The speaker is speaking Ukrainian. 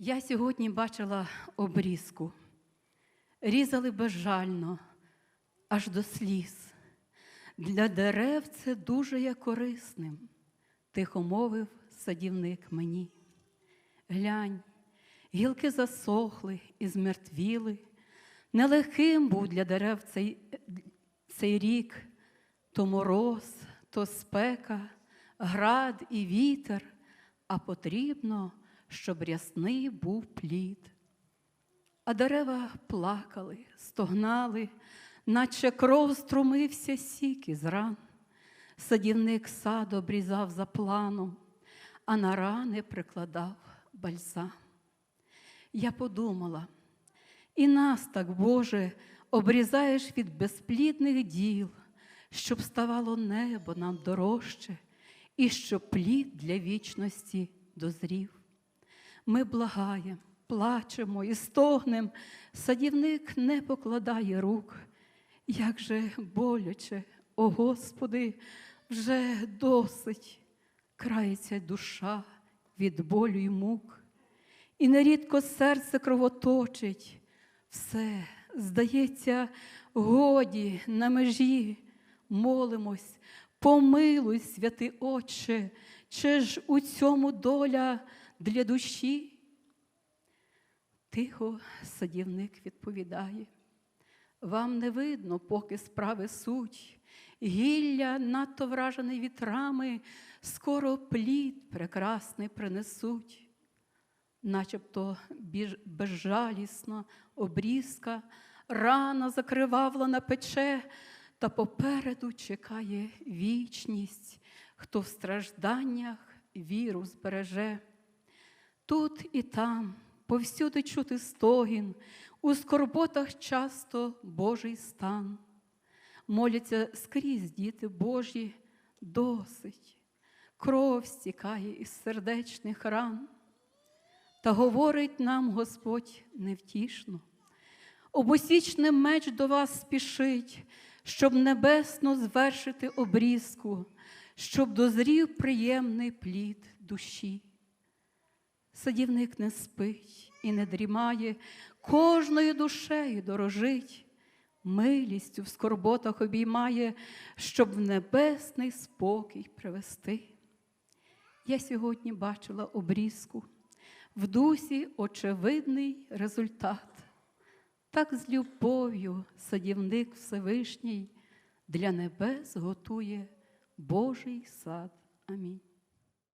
Я сьогодні бачила обрізку. Різали безжально, аж до сліз. Для дерев це дуже є корисним, тихо мовив садівник мені. Глянь, гілки засохли і змертвіли. Нелегким був для дерев цей, цей рік, то мороз, то спека, град і вітер, а потрібно, щоб рясний був плід. А дерева плакали, стогнали, наче кров струмився сік із ран. Садівник сад обрізав за планом, а на рани прикладав бальзам. Я подумала, і нас так, Боже, обрізаєш від безплідних діл, щоб ставало небо нам дорожче, і щоб плід для вічності дозрів. Ми благаємо, плачемо і стогнем, садівник не покладає рук. Як же боляче, о Господи, вже досить крається душа від болю й мук, і нерідко серце кровоточить, все, здається, годі на межі, молимось, помилуй, святий Отче, чи ж у цьому доля для душі? Тихо садівник відповідає. Вам не видно, поки справи суть, гілля, надто вражене вітрами, скоро плід прекрасний принесуть, начебто безжалісна обрізка, рана закривавлена пече, та попереду чекає вічність, хто в стражданнях віру збереже. Тут і там повсюди чути стогін, у скорботах часто Божий стан. Моляться скрізь діти Божі досить, кров стікає із сердечних ран. Та говорить нам Господь невтішно. Обосічний меч до вас спішить, щоб небесно звершити обрізку, щоб дозрів приємний плід душі. Садівник не спить і не дрімає, кожною душею дорожить, милістю в скорботах обіймає, щоб в небесний спокій привести. Я сьогодні бачила обрізку, в дусі очевидний результат. Так з любов'ю садівник Всевишній для небес готує Божий сад. Амінь.